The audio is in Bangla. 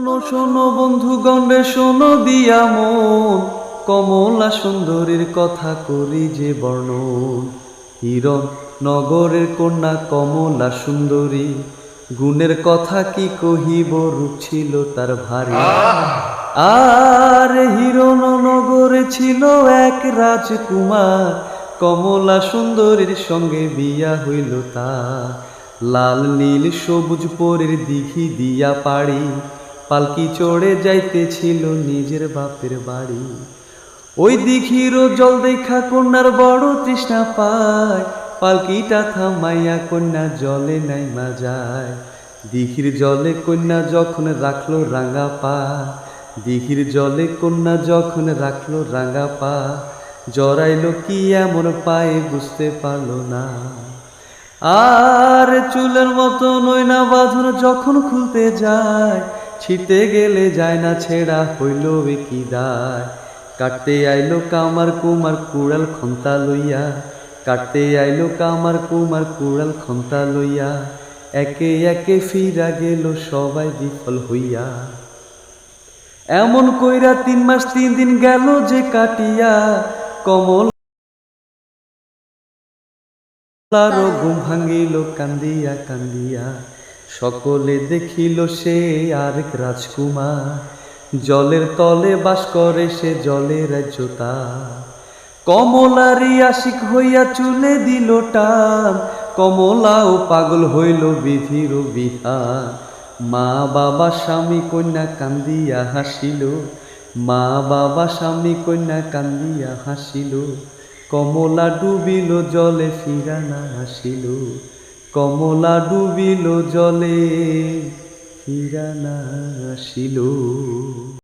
শোনো শোনো বন্ধু গণ্ডে শোনো দিয়া মন। কমলা সুন্দরীর কথা করি যে বর্ণন। হিরণ নগরের কন্যা কমলা সুন্দরী। গুণের কথা কি কহিব, রূপ ছিল তার ভারী। আর হিরণ নগরে ছিল এক রাজকুমার। কমলা সুন্দরীর সঙ্গে বিয়া হইল তা লাল, নীল, সবুজ পরের দিঘি দিয়া পাড়ি। পালকি চড়ে যাইতেছিল নিজের বাপের বাড়ি। ওই দিঘিরও জল দেখা কন্যার বড় তৃষ্ণা পায়। পালকিটা থামাইয়া কন্যা জলে নাই নাইমা যায় দিঘির জলে কন্যা যখন রাখল রাঙা পা। দিঘির জলে কন্যা যখন রাখল রাঙা পা। জড়াইলো কি এমন পায়ে বুঝতে পারল না। আর চুলের মতো নৈনা বাঁধন যখন খুলতে যায় ছিটে গেলে যায় না ছেঁড়া, হইল কি দায়। কাটতে আইলো কামার কুমার কুড়াল খন্তা লইয়া। কাটতে আইলো কামার কুমার কুড়াল খন্তা লইয়া। একে একে ফিরা গেল সবাই বিফল হইয়া। এমন কইরা তিন মাস তিন দিন গেল যে কাটিয়া। কমল ঘুম ভাঙিল, কান্দিয়া কান্দিয়া। সকলে দেখিল সে আরেক রাজকুমার। জলের তলে বাস করে সে জলের রাজ্যতা কমলারি আশিক হইয়া চুলে দিল টান। কমলাও পাগল হইল বিধির বিধান। মা বাবা স্বামী কন্যা কান্দিয়া হাসিল। মা বাবা স্বামী কন্যা কান্দিয়া হাসিল। কমলা ডুবিল, জলে ফিরা না আসিল কমলা ডুবিল জলে ফিরানা আসিল।